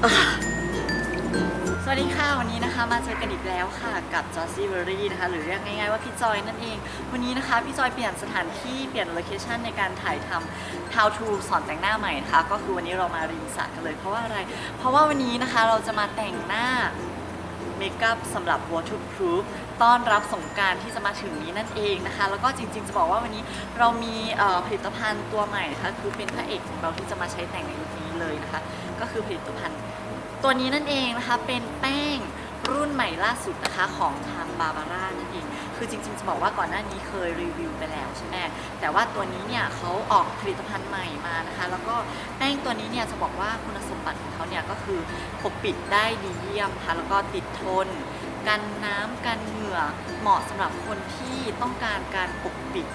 สวัสดีค่ะวันนี้นะคะมาเจอกันอีกแล้วค่ะกับจอซี่เบอรี่นะคะหรือเรียกง่ายๆว่าพี่จอยนั่นเอง วันนี้นะคะพี่จอยเปลี่ยนสถานที่เปลี่ยนโลเคชันในการถ่ายทำ how to สอนแต่งหน้าใหม่นะคะก็คือวันนี้เรามาริมสระกันเลยเพราะว่าอะไร เพราะว่าวันนี้นะคะเราจะมาแต่งหน้าเมคอัพสำหรับ waterproof ต้อนรับสงการที่จะมาถึงนี้นั่นเองนะคะ แล้วก็จริงๆจะบอกว่าวันนี้เรามีผลิตภัณฑ์ตัวใหม่นะคะคือเป็นพระเอกของเราที่จะมาใช้แต่งในยุคนี้เลยนะคะ ก็คือผลิตภัณฑ์ ตัวนี้นั่นเองนะคะเป็นแป้งรุ่นใหม่ล่าสุดนะคะของทางบาบาร่านั่นเอง คือจริงๆ จะบอกว่าก่อนหน้านี้เคยรีวิวไปแล้วใช่ไหมแต่ว่าตัวนี้เนี่ยเขาออกผลิตภัณฑ์ใหม่มานะคะ แล้วก็แป้งตัวนี้เนี่ยจะบอกว่าคุณสมบัติของเขาเนี่ยก็คือปกปิดได้ดีเยี่ยมค่ะ แล้วก็ติดทน กันน้ำกันเหงื่อ เหมาะสำหรับคนที่ต้องการการปกปิด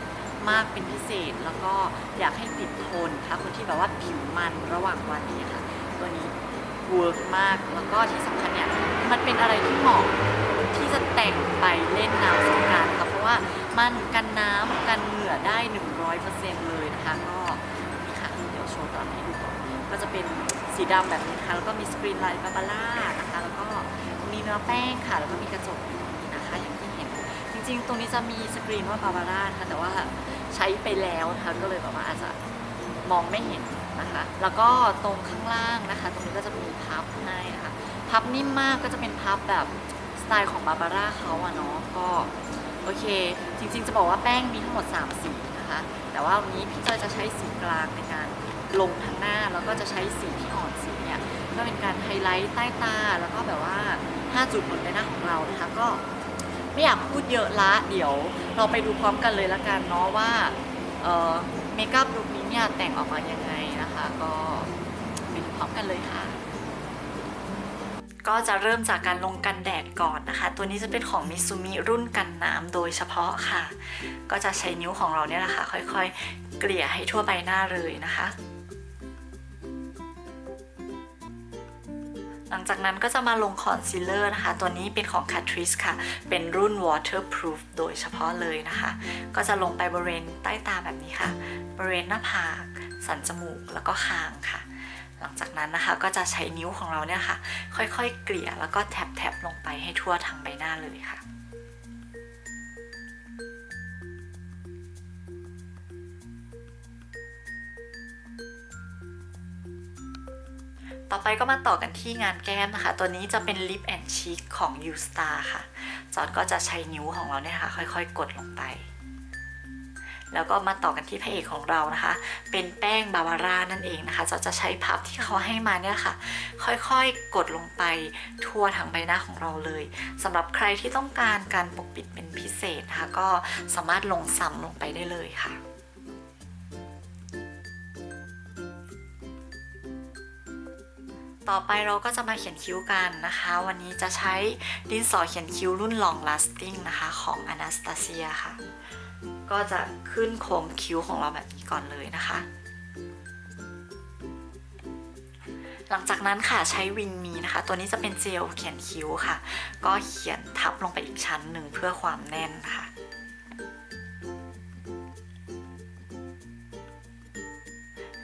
มากเป็นพิเศษ แล้วก็อยากให้ติดทนค่ะ คนที่แบบว่าผิวมันระหว่างวันนี้ค่ะ ตัวนี้เวิร์กมาก แล้วก็ที่สำคัญเนี่ย มันเป็นอะไรที่เหมาะที่จะแต่งไปเล่นน้ำสงกรารค่ะเพราะว่ามันกันน้ำกันเหงื่อได้ 100%เลยนะคะก็นี่ค่ะเดี๋ยวโชว์ตามให้ดูก่อนก็จะเป็นสีดำแบบนี้นะคะแล้วก็มีสกรีนไลท์บาบาร่านะคะแล้วก็มีเนื้อแป้งค่ะ แล้วก็มีกระจกอยู่ตรงนี้นะคะอย่างที่เห็น จริงๆ ตรงนี้จะมีสกรีนว่าบาบาร่านะคะแต่ว่าใช้ไปแล้วนะคะก็เลยแบบว่าอาจจะมองไม่เห็น นะคะ แล้วก็ตรงข้างล่างนะคะ ตรงนี้ก็จะมีพับให้นะคะ พับนิ่มมากก็จะเป็นพับแบบสไตล์ของบาบาร่าเขาอะเนาะ ก็โอเค จริงๆ จะบอกว่าแป้งมีทั้งหมด 3 สีนะคะ แต่ว่าวันนี้พี่จอยจะใช้สีกลางในการลงทางหน้า แล้วก็จะใช้สีที่อ่อนสีเนี่ยก็เป็นการไฮไลท์ใต้ตา แล้วก็แบบว่า 5 จุดบนใบหน้าของเรานะคะ ก็ไม่อยากพูดเยอะละ เดี๋ยวเราไปดูพร้อมกันเลยละกันเนาะว่าเมคอัพลุคนี้เนี่ยแต่งออกมายังไง นะคะ ก็ไปดูพร้อมกันเลยค่ะ ก็จะเริ่มจากการลงกันแดดก่อนนะคะ ตัวนี้จะเป็นของมิซูมิรุ่นกันน้ำโดยเฉพาะค่ะ ก็จะใช้นิ้วของเราเนี่ยแหละค่ะค่อยๆ เกลี่ยให้ทั่วใบหน้าเลยนะคะหลังจากนั้นก็จะมาลงคอนซีลเลอร์นะคะ ตัวนี้เป็นของ Catrice ค่ะ เป็นรุ่น waterproof โดยเฉพาะเลยนะคะ ก็จะลงไปบริเวณใต้ตาแบบนี้ค่ะ บริเวณหน้าผาก สันจมูกแล้วก็คางค่ะ หลังจากนั้นนะคะก็จะใช้นิ้วของเราเนี่ยค่ะ ค่อยๆ เกลี่ยแล้วก็แทบๆลงไปให้ทั่วทั้งใบหน้าเลยค่ะต่อไปก็มาต่อกันที่งานแก้มนะคะ ตัวนี้จะเป็น Lip and Cheek ของ U Star ค่ะ จอดก็จะใช้นิ้วของเราเนี่ยค่ะ ค่อยๆ กดลงไป แล้วก็มาต่อกันที่พระเอกของเรานะคะ เป็นแป้งบาบาร่านั่นเองนะคะจอร์ดจะใช้พับที่เขาให้มาเนี่ยค่ะ ค่อยๆกดลงไปทั่วทั้งใบหน้าของเราเลยสำหรับใครที่ต้องการการปกปิดเป็นพิเศษนะคะก็สามารถลงซ้ำลงไปได้เลยค่ะ ต่อไปเราก็จะมาเขียนคิ้วกันนะคะ วันนี้จะใช้ดินสอเขียนคิ้วรุ่น Long Lasting นะคะของ Anastasia ค่ะ ก็จะขึ้นโค้งคิ้วของเราแบบนี้ก่อนเลยนะคะ หลังจากนั้นค่ะใช้วินมีนะคะ ตัวนี้จะเป็นเจลเขียนคิ้วค่ะ ก็เขียนทับลงไปอีกชั้นหนึ่งเพื่อความแน่นค่ะ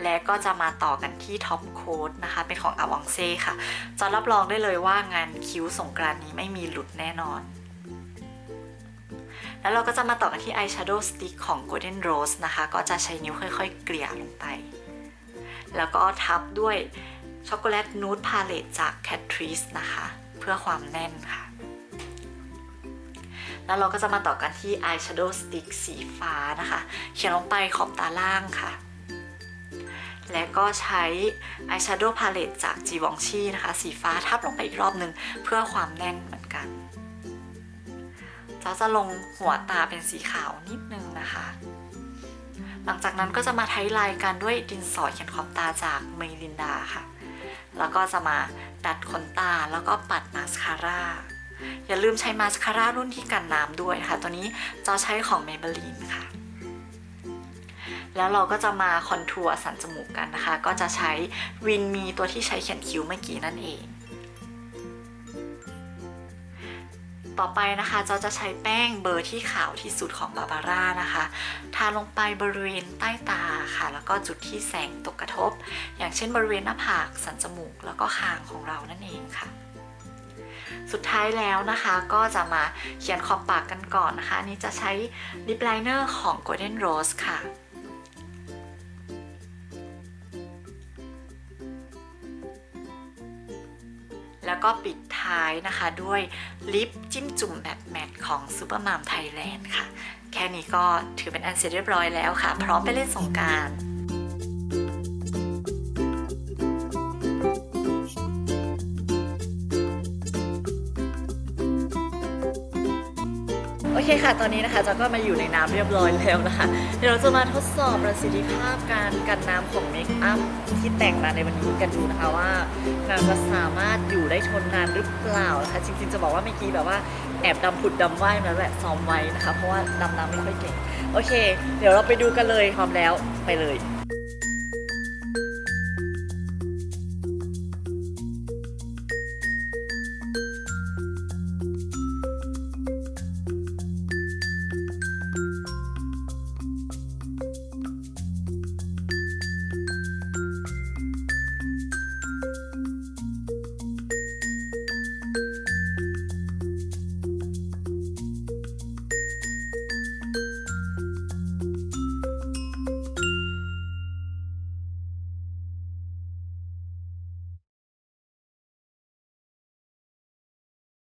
และก็จะมาต่อกันที่ท็อปโค้ดนะคะ เป็นของอ v องเซ่ค่ะ จะรับรองได้เลยว่างานคิ้วสงกรานนี้ไม่มีหลุดแน่นอน แล้วเราก็จะมาต่อกันที่ Eyeshadow Stick ของ Golden Rose นะคะ ก็จะใช้นิ้วค่อยๆ เกลี่ยลงไป แล้วก็ทับด้วยช็อกโกแลตนูดพาเลตจาก Catrice นะคะ เพื่อความแน่นค่ะ แล้วเราก็จะมาต่อกันที่ Eyeshadow Stick สีฟ้านะคะ เขียนลงไปขอบตาล่างค่ะ และก็ใช้ Eyeshadow Palette จาก Givenchy นะคะ สีฟ้าทับลงไปอีกรอบหนึ่งเพื่อความแน่นเหมือนกันจะจะลงหัวตาเป็นสีขาวนิดนึงนะคะ หลังจากนั้นก็จะมาไทไลน์กันด้วยดินสอเขียนขอบตาจากเมลินดาค่ะ แล้วก็จะมาดัดขนตาแล้วก็ปัดมาสคาร่าอย่าลืมใช้มาสคาร่ารุ่นที่กันน้ำด้วยค่ะ ตัวนี้จะใช้ของ Maybelline ค่ะ แล้วเราก็จะมาคอนทัวร์สันจมูกกันนะคะ ก็จะใช้วินมีตัวที่ใช้เขียนคิ้วเมื่อกี้นั่นเอง ต่อไปนะคะจอจะใช้แป้งเบอร์ที่ขาวที่สุดของบาบาร่านะคะ ทาลงไปบริเวณใต้ตาค่ะ แล้วก็จุดที่แสงตกกระทบ อย่างเช่นบริเวณหน้าผาก สันจมูก แล้วก็คางของเรานั่นเองค่ะสุดท้ายแล้วนะคะก็จะมาเขียนขอบปากกันก่อนนะคะนนี้จะใช้ลิปไลเนอร์ของ Golden Rose ค่ะ แล้วก็ปิดท้ายนะคะด้วยลิปจิ้มจุ่มแบบแมทของซูเปอร์มามไทยแลนด์ค่ะ แค่นี้ก็ถือเป็นอันเสร็จเรียบร้อยแล้วค่ะ พร้อมไปเล่นสงการ เคค่ะ ตอนนี้นะคะจอก็มาอยู่ในน้ำเรียบร้อยแล้วนะคะ เดี๋ยวเราจะมาทดสอบประสิทธิภาพการกันน้ำของเมคอัพที่แต่งมาในวันนี้กันดูนะคะว่านางจะสามารถอยู่ได้ทนนานหรือเปล่านะคะ จริงๆจะบอกว่าเมื่อกี้แบบว่าแอบดำผุดดำว่ายมาแล้วแหละซ้อมไว้นะคะ เพราะว่าดำน้ำไม่ค่อยเก่ง โอเค เดี๋ยวเราไปดูกันเลยพร้อมแล้วไปเลย